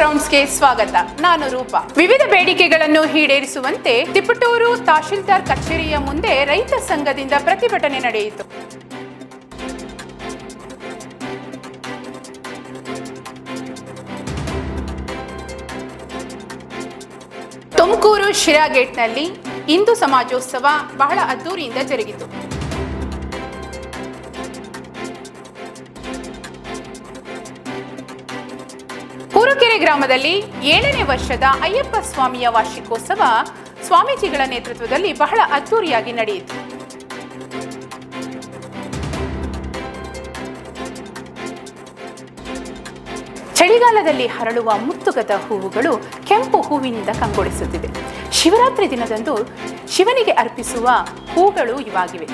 ರೌಂಡ್ಸ್ಗೆ ಸ್ವಾಗತ. ನಾನು ರೂಪ. ವಿವಿಧ ಬೇಡಿಕೆಗಳನ್ನು ಈಡೇರಿಸುವಂತೆ ತಿಪಟೂರು ತಹಶೀಲ್ದಾರ್ ಕಚೇರಿಯ ಮುಂದೆ ರೈತ ಸಂಘದಿಂದ ಪ್ರತಿಭಟನೆ ನಡೆಯಿತು. ತುಮಕೂರು ಶಿರಾ ಗೇಟ್ನಲ್ಲಿ ಹಿಂದೂ ಸಮಾಜೋತ್ಸವ ಬಹಳ ಅದ್ದೂರಿಯಿಂದ ಜರುಗಿತು. ಕೂರುಕೆರೆ ಗ್ರಾಮದಲ್ಲಿ ಏಳನೇ ವರ್ಷದ ಅಯ್ಯಪ್ಪ ಸ್ವಾಮಿಯ ವಾರ್ಷಿಕೋತ್ಸವ ಸ್ವಾಮೀಜಿಗಳ ನೇತೃತ್ವದಲ್ಲಿ ಬಹಳ ಅದ್ದೂರಿಯಾಗಿ ನಡೆಯಿತು. ಚಳಿಗಾಲದಲ್ಲಿ ಹರಳುವ ಮುತ್ತುಗದ ಹೂವುಗಳು ಕೆಂಪು ಹೂವಿನಿಂದ ಕಂಗೊಳಿಸುತ್ತಿದೆ. ಶಿವರಾತ್ರಿ ದಿನದಂದು ಶಿವನಿಗೆ ಅರ್ಪಿಸುವ ಹೂಗಳು ಇವಾಗಿವೆ.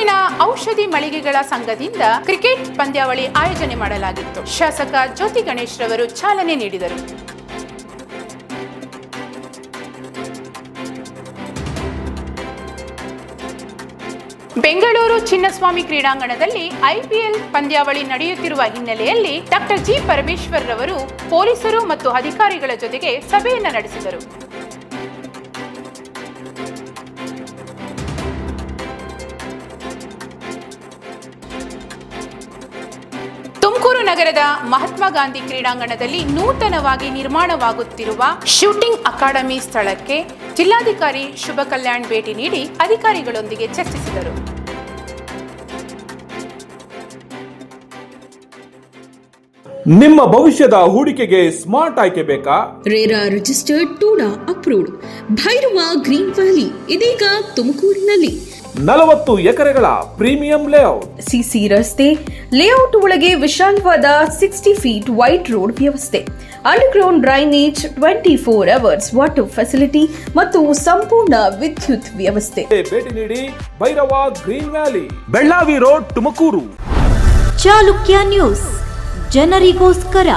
ತುಮಕೂರಿನ ಔಷಧಿ ಮಳಿಗೆಗಳ ಸಂಘದಿಂದ ಕ್ರಿಕೆಟ್ ಪಂದ್ಯಾವಳಿ ಆಯೋಜನೆ ಮಾಡಲಾಗಿತ್ತು. ಶಾಸಕ ಜ್ಯೋತಿ ಗಣೇಶ್ ರವರು ಚಾಲನೆ ನೀಡಿದರು. ಬೆಂಗಳೂರು ಚಿನ್ನಸ್ವಾಮಿ ಕ್ರೀಡಾಂಗಣದಲ್ಲಿ ಐಪಿಎಲ್ ಪಂದ್ಯಾವಳಿ ನಡೆಯುತ್ತಿರುವ ಹಿನ್ನೆಲೆಯಲ್ಲಿ ಡಾಕ್ಟರ್ ಜಿ ಪರಮೇಶ್ವರ್ ರವರು ಪೊಲೀಸರು ಮತ್ತು ಅಧಿಕಾರಿಗಳ ಜೊತೆಗೆ ಸಭೆಯನ್ನು ನಡೆಸಿದರು. ತುಮಕೂರು ನಗರದ ಮಹಾತ್ಮ ಗಾಂಧಿ ಕ್ರೀಡಾಂಗಣದಲ್ಲಿ ನೂತನವಾಗಿ ನಿರ್ಮಾಣವಾಗುತ್ತಿರುವ ಶೂಟಿಂಗ್ ಅಕಾಡೆಮಿ ಸ್ಥಳಕ್ಕೆ ಜಿಲ್ಲಾಧಿಕಾರಿ ಶುಭ ಕಲ್ಯಾಣ್ ಭೇಟಿ ನೀಡಿ ಅಧಿಕಾರಿಗಳೊಂದಿಗೆ ಚರ್ಚಿಸಿದರು. ನಿಮ್ಮ ಭವಿಷ್ಯದ ಹೂಡಿಕೆಗೆ ಸ್ಮಾರ್ಟ್ ಆಯ್ಕೆ ಬೇಕಾ? RERA registered TUDA approved. Bhairava green valley ಇದೀಗ ತುಮಕೂರಿನಲ್ಲಿ. ನಲವತ್ತು ಎಕರೆಗಳ ಪ್ರೀಮಿಯಂ ಲೇಔಟ್ ಸಿಸಿ ರಸ್ತೆ ಲೇಔಟ್ ಒಳಗೆ ವಿಶಾಲವಾದ ಸಿಕ್ಸ್ಟಿ ಫೀಟ್ ವೈಟ್ ರೋಡ್ ವ್ಯವಸ್ಥೆ. Underground drainage twenty four hours water facility ಮತ್ತು ಸಂಪೂರ್ಣ ವಿದ್ಯುತ್ ವ್ಯವಸ್ಥೆ. ಭೇಟಿ ನೀಡಿ Bhairava green valley Bellavi road Tumakuru. Chalukya news. ಜನರಿಗೋಸ್ಕರ.